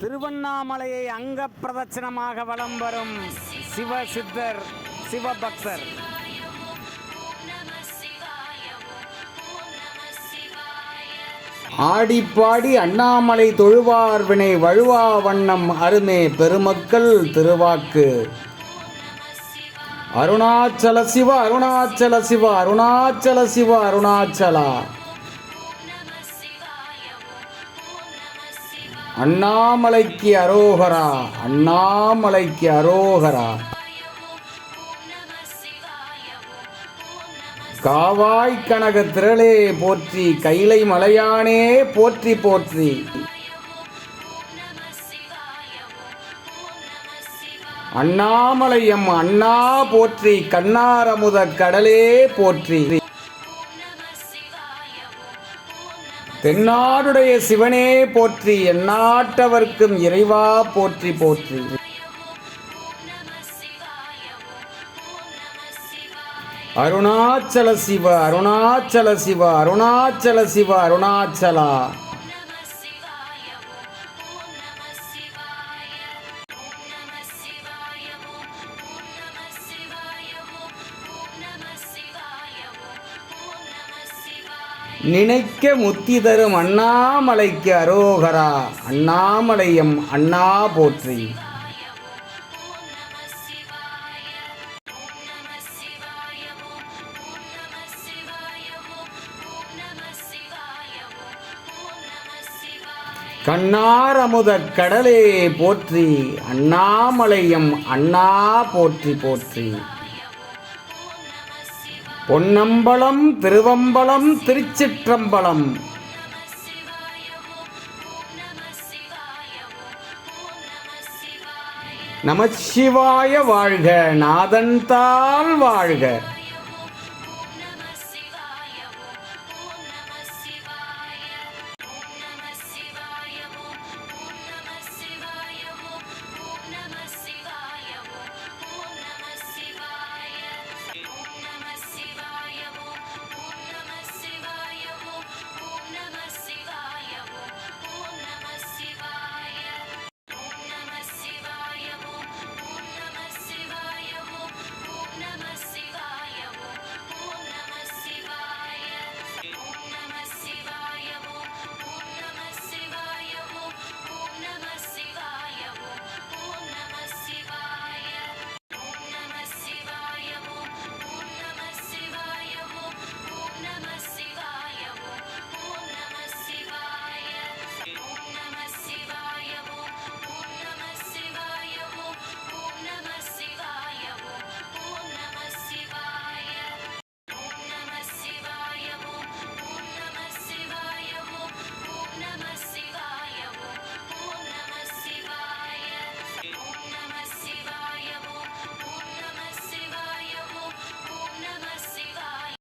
திருவண்ணாமலையை அங்க பிரதட்சணமாக வலம் வரும் சிவ சித்தர் சிவபக்தர். ஆடிப்பாடி அண்ணாமலை தொழுவார் வினை வழுவா வண்ணம் அருமே பெருமக்கள் திருவாக்கு. அருணாச்சல சிவ அருணாச்சல சிவ அருணாச்சல சிவ அருணாச்சலா. அண்ணாமலைக்கு அரோகரா அண்ணாமலைக்கு அரோகரா. காவாய் கனக திரளே போற்றி கைலை மலையானே போற்றி போற்றி. அண்ணாமலையம் அண்ணா போற்றி கண்ணாரமுத கடலே போற்றி. தென்னாடுடைய சிவனே போற்றி எந்நாட்டவர்க்கும் இறைவா போற்றி போற்றி. அருணாச்சல சிவ அருணாச்சல சிவ அருணாச்சல சிவ அருணாச்சலா. நினைக்க முத்தி தரும் அண்ணாமலைக்கு அரோகரா. அண்ணாமலையம் அண்ணா போற்றி. கண்ணாரமுத கடலே போற்றி. அண்ணாமலையம் அண்ணா போற்றி போற்றி. பொன்னம்பலம் திருவம்பலம் திருச்சிற்றம்பலம். நமச்சிவாய வாழ்க நாதன்தால் வாழ்க.